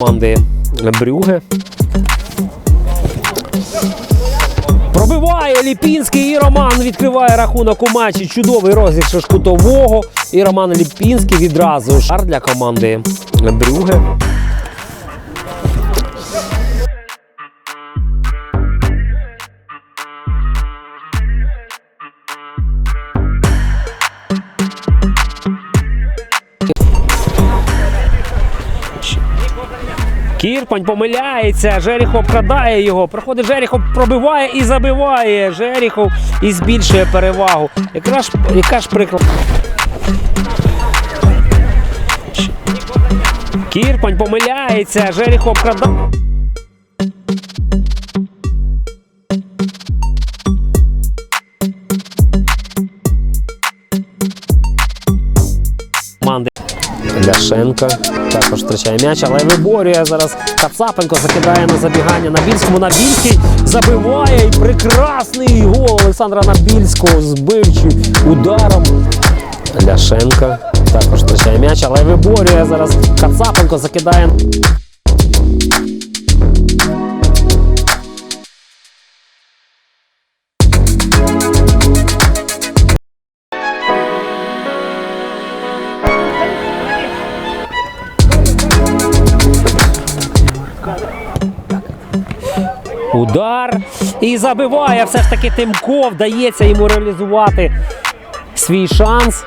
команди Брюге. Пробиває Ліпінський і Роман відкриває рахунок у матчі. Чудовий розіграш кутового. І Роман Ліпінський відразу шар для команди Брюге. Кірпань помиляється, Жеріхов обкрадає його. Проходить Жеріхов, пробиває і забиває. Жеріхов і збільшує перевагу. Яка ж, яка ж приклад. Кірпань помиляється, Жеріхов. Команди Ляшенка також втрачає м'яч, але виборює зараз Кацапенко, закидає на забігання на Більському. Набільський забиває і прекрасний гол Олександра Набільського збивчий ударом. Ляшенка також втрачає м'яч, але виборює зараз Кацапенко, закидає. Удар і забиває все ж таки Тимко. Вдається йому реалізувати свій шанс.